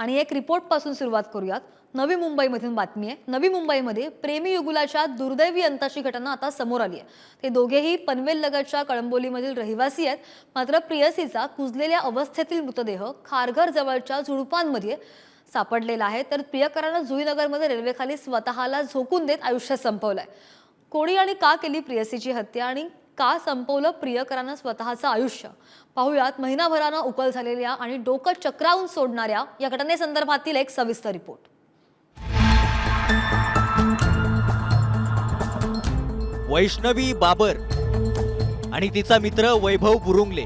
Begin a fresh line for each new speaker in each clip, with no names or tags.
आणि एक रिपोर्टपासून सुरुवात करूयात. नवी मुंबईमधून बातमी आहे. नवी मुंबईमध्ये प्रेमी युगुलाच्या दुर्दैवी अंताची घटना आता समोर आली आहे. ते दोघेही पनवेल लगतच्या कळंबोलीमधील रहिवासी आहेत. मात्र प्रियसीचा कुजलेल्या अवस्थेतील मृतदेह खारघर जवळच्या झुडपांमध्ये सापडलेला आहे. तर प्रियकरानं जुईनगरमध्ये रेल्वेखाली स्वतःला झोकून देत आयुष्य संपवलंय. कोणी आणि का केली प्रियसीची हत्या आणि का संपवलं प्रियकरानं स्वतःचं आयुष्य? पाहुयात महिनाभरानं उकल झालेल्या आणि डोकं चक्रावून सोडणाऱ्या या घटनेसंदर्भातील एक सविस्तर रिपोर्ट.
वैष्णवी बाबर आणि तिचा मित्र वैभव बुरुंगले.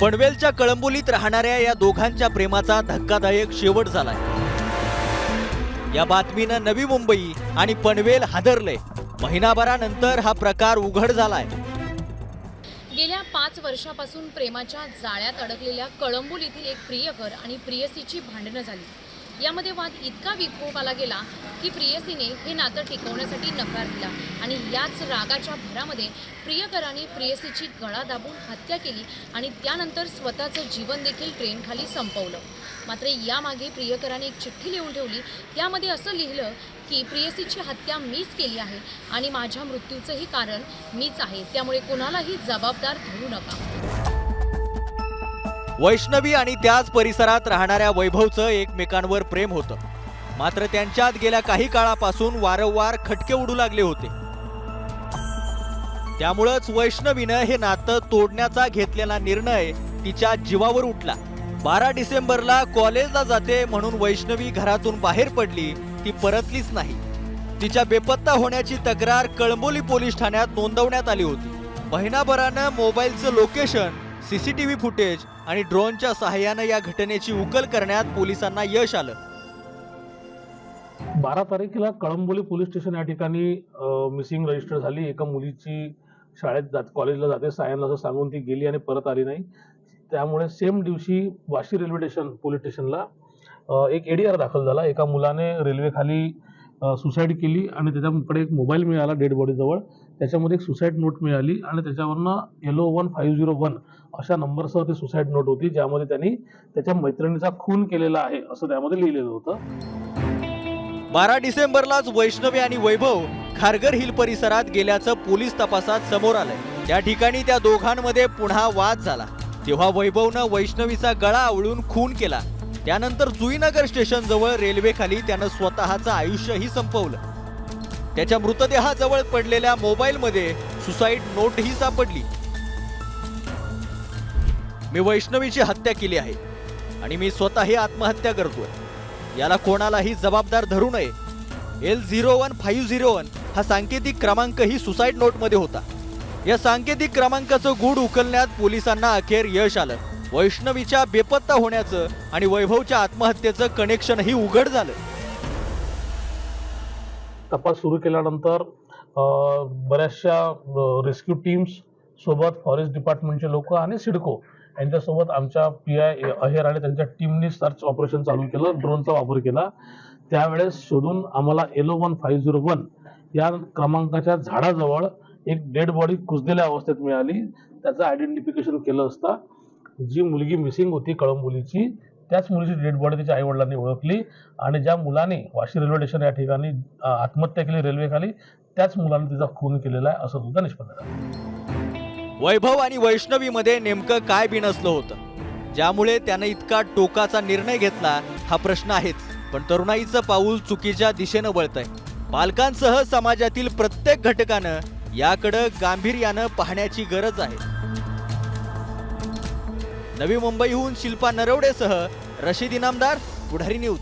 पनवेलच्या कळंबोलीत राहणाऱ्या या दोघांच्या प्रेमाचा धक्कादायक शेवट झालाय. या बातमीनं नवी मुंबई आणि पनवेल हादरले. महिनाभरानंतर हा प्रकार उघड झालाय.
गेल्या पाच वर्षापासून प्रेमाच्या जाळ्यात अडकलेल्या कळंबोल येथील एक प्रियकर आणि प्रियसीची भांडणं झाली. यामध्ये वाद इतका विकोपाला गेला की प्रियसीने हे नातं टिकवण्यासाठी नकार दिला. आणि याच रागाच्या भरामध्ये प्रियकराने प्रियसीची गळा दाबून हत्या केली आणि त्यानंतर स्वतःचं जीवन देखील ट्रेनखाली संपवलं. मात्र यामागे प्रियकराने एक चिठ्ठी लिहून ठेवली. त्यामध्ये असं लिहिलं की प्रियसीची हत्या मीच केली आहे आणि माझ्या मृत्यूचंही कारण मीच आहे. त्यामुळे कोणालाही जबाबदार धरू नका.
वैष्णवी आणि त्याच परिसरात राहणाऱ्या वैभवचं एकमेकांवर प्रेम होतं. मात्र त्यांच्यात गेल्या काही काळापासून वारंवार खटके उडू लागले होते. त्यामुळंच वैष्णवीनं हे नातं तोडण्याचा घेतलेला निर्णय तिच्या जीवावर उठला. बारा डिसेंबरला कॉलेजला जाते म्हणून वैष्णवी घरातून बाहेर पडली ती परतलीच नाही. तिच्या बेपत्ता होण्याची तक्रार कळंबोली पोलीस ठाण्यात नोंदवण्यात आली होती. महिनाभरानं मोबाईलचं लोकेशन सीसीटीव्ही फुटेज आणि ड्रोनच्या सहाय्यानं या घटनेची उकल करण्यात पोलिसांना यश आलं.
बारा तारखेला कळंबोली पोलीस स्टेशन या ठिकाणी मिसिंग रजिस्टर झाली. एका मुलीची शाळेत जात कॉलेजला जाते. सायनला असं सांगून ती गेली आणि परत आली नाही. त्यामुळे सेम दिवशी वाशी रेल्वे स्टेशन पोलीस स्टेशनला एक एडीआर दाखल झाला. एका मुलाने रेल्वेखाली सुसाईड केली आणि त्याच्याकडे एक मोबाईल मिळाला डेड बॉडीजवळ त्याच्यामध्ये एक सुसाईड नोट मिळाली आणि त्याच्यावरनं yellow one five zero one अशा नंबरसह ती सुसाईड नोट होती ज्यामध्ये त्यांनी त्याच्या मैत्रिणीचा खून केलेला आहे असं त्यामध्ये लिहिलेलं होतं.
बारा डिसेंबरलाच वैष्णवी आणि वैभव खारगर हिल परिसरात गेल्याचं पोलीस तपासात समोर आलंय. त्या ठिकाणी त्या दोघांमध्ये पुन्हा वाद झाला. तेव्हा वैभवनं वैष्णवीचा गळा आवळून खून केला. त्यानंतर जुईनगर स्टेशन जवळ रेल्वेखाली त्यानं स्वतःचं आयुष्यही संपवलं. त्याच्या मृतदेहाजवळ पडलेल्या मोबाईलमध्ये सुसाईड नोटही सापडली. मी वैष्णवीची हत्या केली आहे आणि मी स्वतःही आत्महत्या करतोय. याला कोणालाही जबाबदार धरू नये. L zero one five zero one हा सांकेतिक क्रमांकही सुसाईड नोटमध्ये होता. या सांकेतिक क्रमांकाचं गूढ उकलण्यात पोलिसांना अखेर यश आलं. वैष्णवीच्या बेपत्ता होण्याचं आणि वैभवच्या आत्महत्येचं कनेक्शनही उघड झालं.
तपास सुरू केल्यानंतर बऱ्याचशा रेस्क्यू टीम्स सोबत फॉरेस्ट डिपार्टमेंटचे लोक आणि सिडको यांच्यासोबत आमच्या पी आय अहेर आणि त्यांच्या टीमनी सर्च ऑपरेशन चालू केलं ड्रोनचा वापर केला. त्यावेळेस शोधून आम्हाला yellow one five zero one या क्रमांकाच्या झाडाजवळ एक डेड बॉडी कुजलेल्या अवस्थेत मिळाली. त्याचं आयडेंटिफिकेशन केलं असता जी मुलगी मिसिंग होती कळंबोलीची त्याच मुलीची डेड बॉडी तिच्या आईवडिलांनी ओळखली आणि ज्या मुलाने वाशी रेल्वे स्टेशन या ठिकाणी आत्महत्या केली रेल्वेखाली त्याच मुलाने तिचा खून केलेला आहे असं सुद्धा निष्पन्न झालं.
वैभव आणि वैष्णवीमध्ये नेमकं काय बिनसलं होतं. ज्यामुळे त्यानं इतका टोकाचा निर्णय घेतला हा प्रश्न आहेच. पण तरुणाईचं पाऊल चुकीच्या दिशेनं वळतंय. पालकांसह समाजातील प्रत्येक घटकानं याकडं गांभीर्यानं पाहण्याची गरज आहे. नवी मुंबईहून शिल्पा नरवडेसह रशीद इनामदार पुढारी न्यूज.